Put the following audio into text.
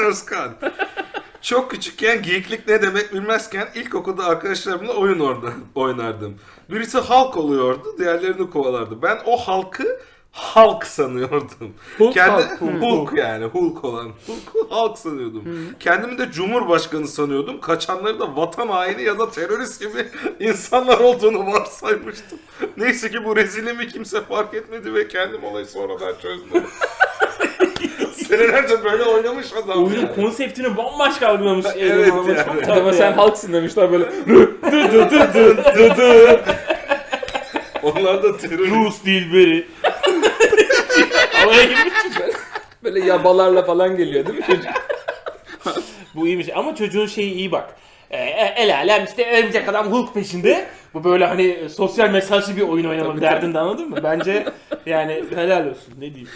Özkan. Çok küçükken geyiklik ne demek bilmezken ilkokulda arkadaşlarımla oyun orada oynardım. Birisi halk oluyordu, diğerlerini kovalardı. Ben o halkı halk sanıyordum. Hulk, Kendi halk, Hulk, Hulk. yani Hulk olan. Hulk'u halk sanıyordum. Kendimi de Cumhurbaşkanı sanıyordum. Kaçanları da vatan haini ya da terörist gibi insanlar olduğunu varsaymıştım. Neyse ki bu rezilimi kimse fark etmedi ve kendim olayı sonradan çözdüm. Senelerce böyle oynamış adam. Oyunun yani. konseptini bambaşka algılamış. Evet yani. çok Adama sen halksın demişler böyle. Dı dı dı dı dı dı. Onlar da terörist. Rus Dilberi. Havaya girmiş çocuk. Böyle yabalarla falan geliyor değil mi çocuk? Bu iyiymiş ama çocuğun şeyi iyi bak. Ee, el alem işte örümcek adam Hulk peşinde. Bu böyle hani sosyal mesajlı bir oyun Tabii, derdinde anladın mı? Bence yani helal olsun ne diyeyim.